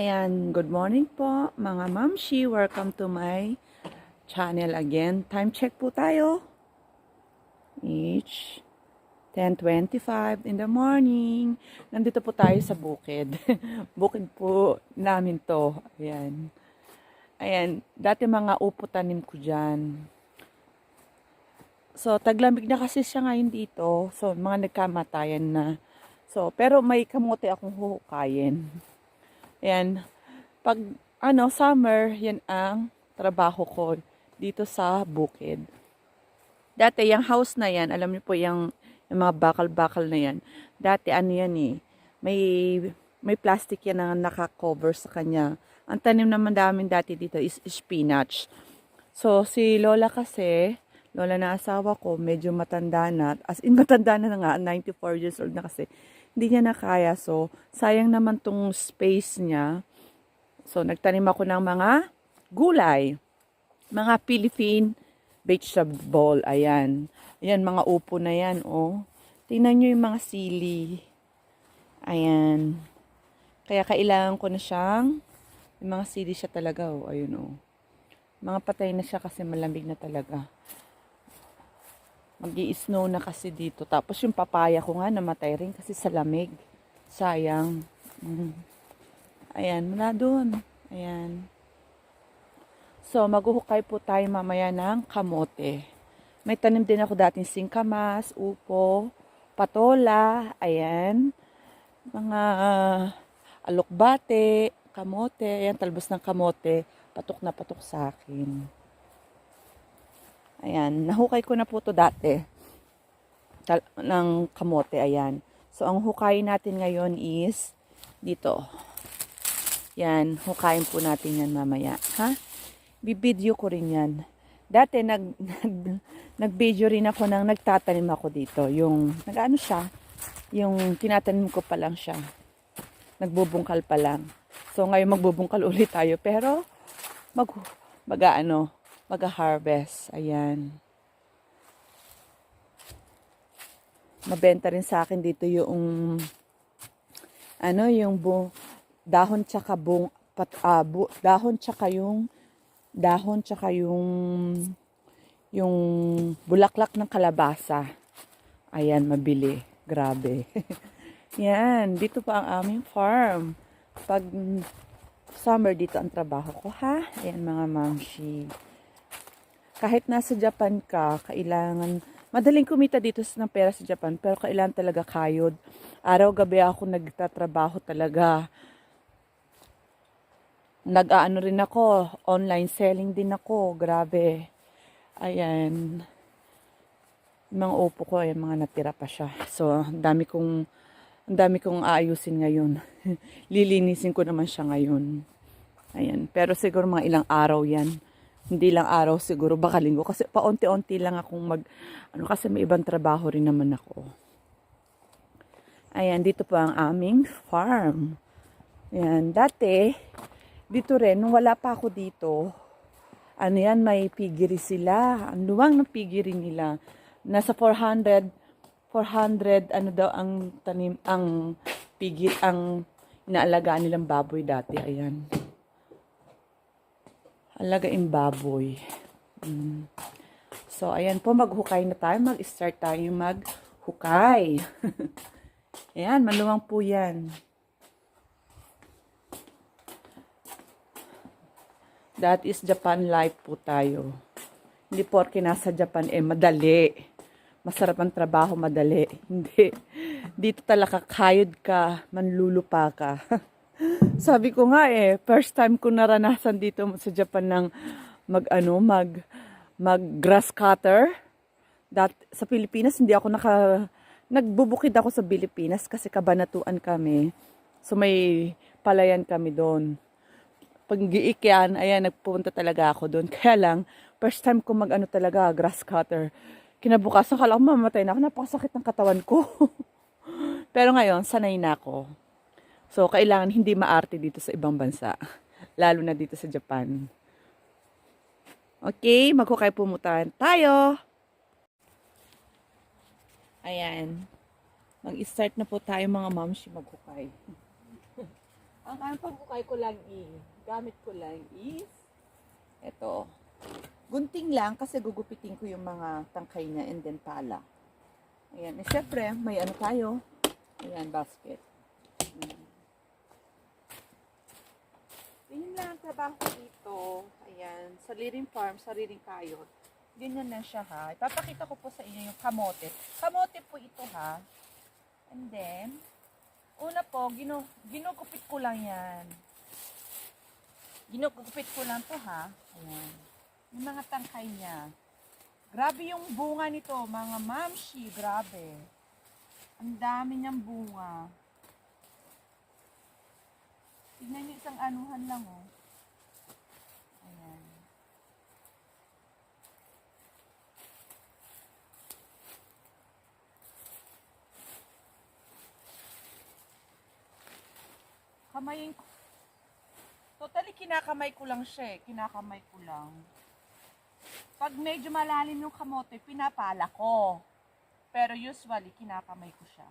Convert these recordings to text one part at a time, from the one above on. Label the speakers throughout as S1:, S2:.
S1: Ayan, good morning po mga mamshi. Welcome to my channel again. Time check po tayo. Each 10.25 in the morning. Nandito po tayo sa bukid. bukid po namin to. Ayan. Ayan, dati mga upo tanim ko dyan. So, taglamig na kasi siya ngayon dito. So, mga nagkamatayan na. So, pero may kamote akong huhukayin. Ayan. Pag, ano, summer, yan ang trabaho ko dito sa bukid. Dati, yung house na yan, alam niyo po, yung, yung mga bakal-bakal na yan. Dati, ano yan eh, may, may plastic yan na nakakover sa kanya. Ang tanim naman namin dati dito is spinach. So, si Lola kasi, Lola na asawa ko, medyo matanda na. As in, matanda na nga, 94 years old na kasi. Hindi niya na kaya. So, sayang naman tong space niya. So, nagtanim ako ng mga gulay. Mga Philippine vegetable. Ayan. Ayan, mga upo na yan, oh. Tingnan nyo yung mga sili. Ayan. Kaya kailangan ko na siyang, yung mga sili siya talaga, oh. Ayun, oh. Mga patay na siya kasi malamig na talaga mag snow na kasi dito. Tapos yung papaya ko nga namatay rin kasi sa lamig. Sayang. Mm. Ayan, mula doon. Ayan. So, maghuhukay po tayo mamaya ng kamote. May tanim din ako dating singkamas, upo, patola, ayan. Mga uh, alokbate, kamote, ayan, talbos ng kamote, patok na patok sa akin. Ayan, nahukay ko na po to dati. Tal ng kamote, ayan. So, ang hukayin natin ngayon is dito. Yan, hukayin po natin yan mamaya. Ha? Bibidyo ko rin yan. Dati, nag, nag, nag-video rin ako nang nagtatanim ako dito. Yung, nag-ano siya? Yung tinatanim ko pa lang siya. Nagbubungkal pa lang. So, ngayon magbubungkal ulit tayo. Pero, mag, mag ano, mag-harvest. Ayan. Mabenta rin sa akin dito yung ano yung bu, dahon tsaka bung pat, uh, bu, dahon tsaka yung dahon tsaka yung yung bulaklak ng kalabasa. Ayan, mabili. Grabe. Yan, dito pa ang aming farm. Pag summer dito ang trabaho ko ha. Ayan mga mamshi kahit nasa Japan ka, kailangan, madaling kumita dito ng pera sa Japan, pero kailangan talaga kayod. Araw-gabi ako nagtatrabaho talaga. Nag-aano rin ako, online selling din ako, grabe. Ayan. Mga upo ko, ayan, mga natira pa siya. So, dami kong, dami kong aayusin ngayon. Lilinisin ko naman siya ngayon. Ayan. Pero siguro mga ilang araw yan hindi lang araw siguro, baka linggo. Kasi paunti-unti lang akong mag, ano kasi may ibang trabaho rin naman ako. Ayan, dito po ang aming farm. Ayan, dati, dito rin, nung wala pa ako dito, ano yan, may pigiri sila. Ang luwang ng pigiri nila. Nasa 400, 400, ano daw ang tanim, ang pigiri, ang inaalagaan nilang baboy dati. Ayan alagaing baboy. Mm. So, ayan po, maghukay na tayo. Mag-start tayo maghukay. ayan, maluwang po yan. That is Japan life po tayo. Hindi porke nasa Japan, eh, madali. Masarap ang trabaho, madali. Hindi. Dito talaga kayod ka, manlulupa ka. Sabi ko nga eh, first time ko naranasan dito sa Japan ng mag ano, mag mag grass cutter. Dat sa Pilipinas hindi ako naka nagbubukid ako sa Pilipinas kasi kabanatuan kami. So may palayan kami doon. Pag giikyan, ayan, nagpunta talaga ako doon. Kaya lang, first time ko mag ano talaga, grass cutter. Kinabukasan, kala ko mamatay na ako. Napakasakit ng katawan ko. Pero ngayon, sanay na ako. So, kailangan hindi maarte dito sa ibang bansa. Lalo na dito sa Japan. Okay, maghukay pumutan tayo. Ayan. Mag-start na po tayo mga mamshi maghukay. Ang ang paghukay ko lang is, gamit ko lang is, ito. Gunting lang kasi gugupitin ko yung mga tangkay niya and then pala. Ayan. Eh, syempre, may ano tayo. Ayan, basket. Ayan. Yun lang ang trabaho dito. Ayan. Sariling farm, sariling kayod. Ganyan na siya ha. Ipapakita ko po sa inyo yung kamote. Kamote po ito ha. And then, una po, ginu ginugupit ko lang yan. Ginugupit ko lang to ha. Ayan. Yung mga tangkay niya. Grabe yung bunga nito, mga mamshi. Grabe. Ang dami niyang bunga. Tignan niyo isang anuhan lang oh. Kamayin ko. Totally kinakamay ko lang siya eh. Kinakamay ko lang. Pag medyo malalim yung kamote, pinapala ko. Pero usually, kinakamay ko siya.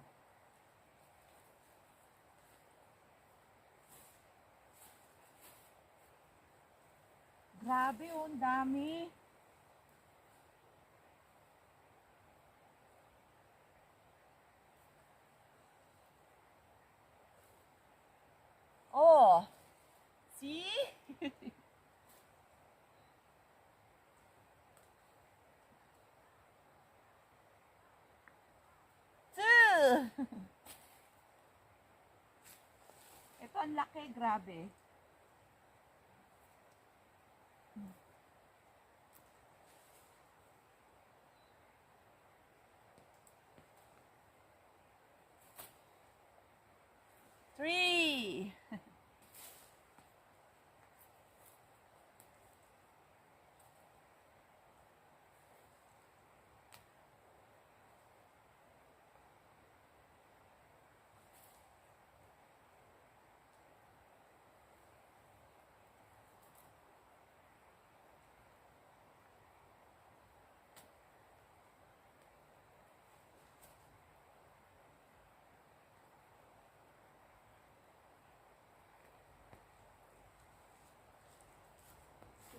S1: Grabe oh, dami. Oh, see? Two. Ito ang laki, grabe.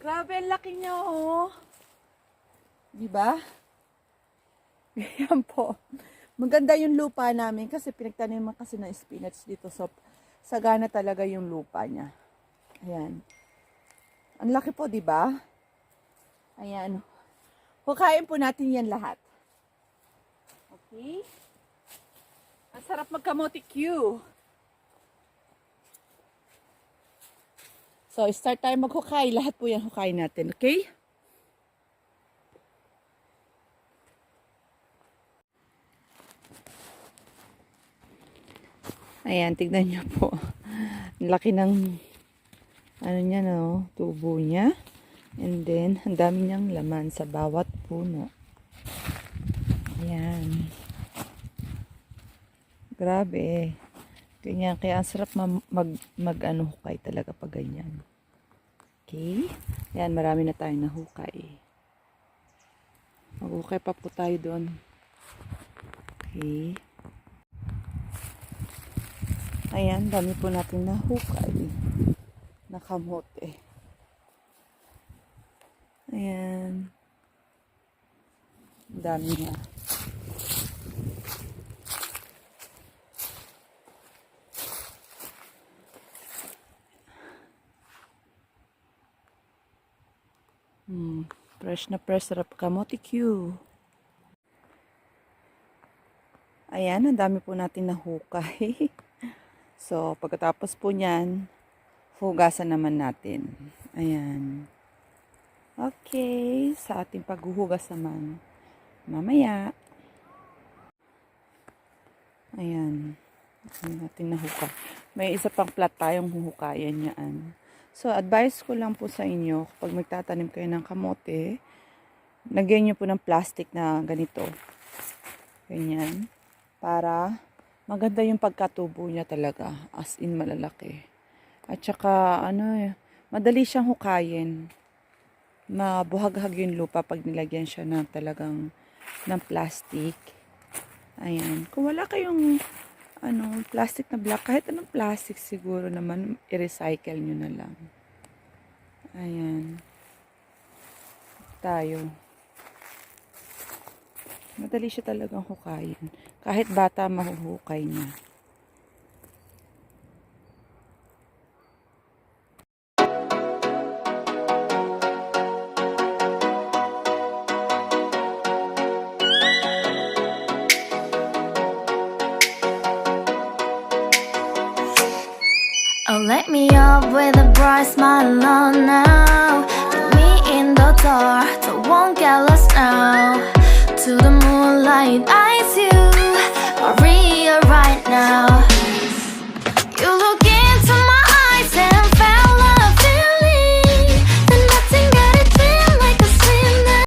S1: Grabe, ang laki niya, oh. Di ba? Yan po. Maganda yung lupa namin kasi pinagtaniman kasi ng spinach dito. So, sagana talaga yung lupa niya. Ayan. Ang laki po, di ba? Ayan. Hukayin po natin yan lahat. Okay? Ang sarap magkamote Q. So, start tayo maghukay. Lahat po yan hukay natin, okay? Ayan, tignan niyo po. Ang laki ng ano niya, no? Tubo niya. And then, ang dami niyang laman sa bawat puno. Ayan. Grabe. Ganyan. Kaya ang sarap ma- mag, mag hukay talaga pag ganyan. Okay. Ayan, marami na tayong nahukay. Maghukay pa po tayo doon. Okay. Ayan, dami po natin nahukay. Nakamote. Ayan. Dami na. Hmm, fresh na fresh. Sarap kamote Q. Ayan, ang dami po natin nahukay. so, pagkatapos po niyan, hugasan naman natin. Ayan. Okay, sa ating paghuhugas naman. Mamaya. Ayan. Ayan natin nahukay. May isa pang plat tayong huhukayan yan. So, advice ko lang po sa inyo, kapag magtatanim kayo ng kamote, lagyan nyo po ng plastic na ganito. Ganyan. Para maganda yung pagkatubo niya talaga. As in, malalaki. At saka, ano madali siyang hukayin. Mabuhaghag yung lupa pag nilagyan siya ng talagang ng plastic. Ayan. Kung wala kayong ano, plastic na black. Kahit anong plastic siguro naman, i-recycle nyo na lang. Ayan. Tayo. Madali siya talagang hukayin. Kahit bata, mahuhukay niya.
S2: Up with a bright smile oh on now. Take me in the dark, so won't get lost now. To the moonlight, eyes you, Maria, right now. You look